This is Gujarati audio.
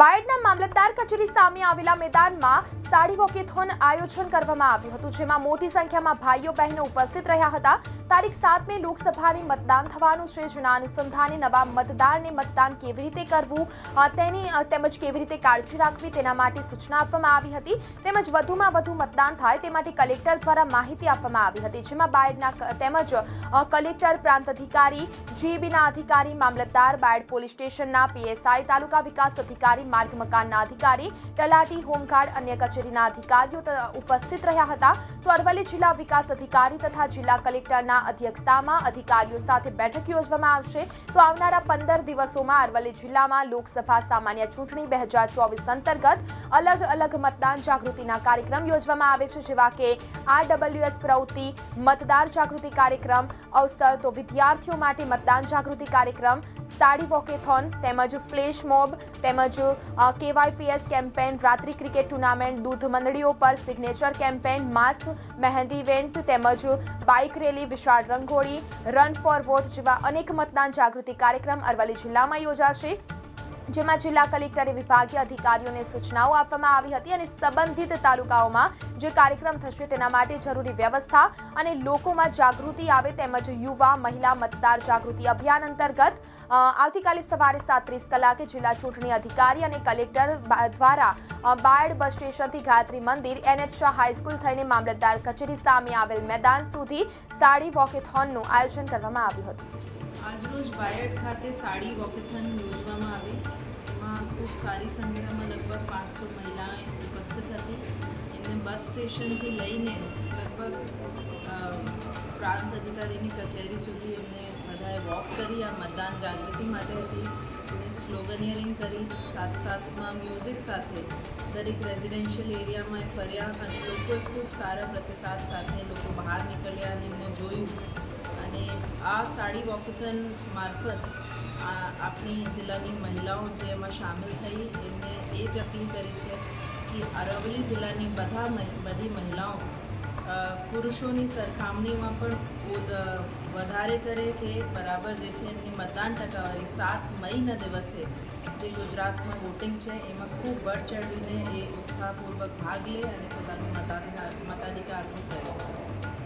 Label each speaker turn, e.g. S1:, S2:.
S1: બાયડના મામલતદાર કચેરી સામે આવેલા મેદાનમાં સાડી વોકેથોન આયોજન કરવામાં આવ્યું હતું, જેમાં મોટી સંખ્યામાં ભાઈઓ બહેનો ઉપસ્થિત રહ્યા હતા. તારીખ સાતમી લોકસભાની મતદાન થવાનું છે, જેના અનુસંધાને નવા મતદારને મતદાન કેવી રીતે કરવું તેની તેમજ કેવી રીતે કાળજી રાખવી તેના માટે સૂચના આપવામાં આવી હતી. તેમજ વધુમાં વધુ મતદાન થાય તે માટે કલેક્ટર દ્વારા માહિતી આપવામાં આવી હતી, જેમાં બાયડના તેમજ કલેક્ટર, પ્રાંત અધિકારી જીબીના અધિકારી, મામલતદાર, બાયડ પોલીસ સ્ટેશનના પીએસઆઈ, તાલુકા વિકાસ અધિકારી માર્ગ મકાનના અધિકારી, તલાટી, હોમગાર્ડ, અન્ય કચેરીના અધિકારીઓ ઉપસ્થિત રહ્યા હતા. તો અરવલ્લી જિલ્લા વિકાસ અધિકારી તથા જિલ્લા કલેક્ટરના અધ્યક્ષતામાં અધિકારીઓ સાથે બેઠક યોજવામાં આવશે. તો આવનારા પંદર દિવસોમાં અરવલ્લી જિલ્લામાં લોકસભા સામાન્ય ચૂંટણી બે હજાર ચોવીસ અંતર્ગત અલગ અલગ મતદાન જાગૃતિના કાર્યક્રમ યોજવામાં આવે છે, જેવા કે આરડબલ્યુએસ પ્રવૃત્તિ, મતદાર જાગૃતિ કાર્યક્રમ, અવસર તો વિદ્યાર્થીઓ માટે મતદાન જાગૃતિ કાર્યક્રમ સાડી વોકેથોન, તેમજ ફ્લેશ મોબ, તેમજ કેવાયપીએસ કેમ્પેન, રાત્રિ ક્રિકેટ ટુર્નામેન્ટ, દૂધ મંડળીઓ પર signature campaign, mass mehndi event, તેમજ બાઇક રેલી, વિશાળ રંગોળી, રન ફોર વોટ જેવા અનેક મતદાન જાગૃતિ કાર્યક્રમ અરવલ્લી જિલ્લામાં યોજાશે. જેમાં જિલ્લા કલેક્ટરે વિભાગીય અધિકારીઓને સૂચનાઓ આપવામાં આવી હતી અને સંબંધિત તાલુકાઓમાં જે કાર્યક્રમ થશે તેના માટે જરૂરી વ્યવસ્થા અને લોકોમાં જાગૃતિ આવે તેમજ યુવા, મહિલા મતદાર જાગૃતિ અભિયાન અંતર્ગત આવતીકાલે સવારે સાત કલાકે જિલ્લા ચૂંટણી અધિકારી અને કલેક્ટર દ્વારા બાયડ બસ સ્ટેશનથી ગાયત્રી મંદિર, એનએચ શાહ હાઈસ્કૂલ થઈને મામલતદાર કચેરી સામે આવેલ મેદાન સુધી સાડી વોકેથોનનું આયોજન કરવામાં આવ્યું હતું.
S2: આજરોજ બાયડ ખાતે સાડી વોકેથોન યોજવામાં આવી. સારી સંખ્યામાં લગભગ પાંચસો મહિલાએ ઉપસ્થિત હતી. એમને બસ સ્ટેશનથી લઈને લગભગ પ્રાંત અધિકારીની કચેરી સુધી એમને બધાએ વોક કરી, આ મતદાન જાગૃતિ માટે હતી. અને સ્લોગનિયરિંગ કરી. સાથ સાથમાં મ્યુઝિક સાથે દરેક રેઝિડેન્શિયલ એરિયામાં એ ફર્યા અને લોકોએ ખૂબ સારા પ્રતિસાદ સાથે લોકો બહાર નીકળ્યા અને એમને જોયું. અને આ સાડી વોકેથન મારફત આપણી જિલ્લાની મહિલાઓ જે એમાં સામેલ થઈ, એમને એ જ અપીલ કરી છે કે અરવલ્લી જિલ્લાની બધા બધી મહિલાઓ પુરુષોની સરખામણીમાં પણ વધારે કરે કે બરાબર જે છે એમની મતદાન ટકાવારી સાત મઈના દિવસે જે ગુજરાતમાં વોટિંગ છે, એમાં ખૂબ બળ ચડીને એ ઉત્સાહપૂર્વક ભાગ લે અને પોતાનું મતાધિકાર મતાધિકારનો પ્રયોગ કરે.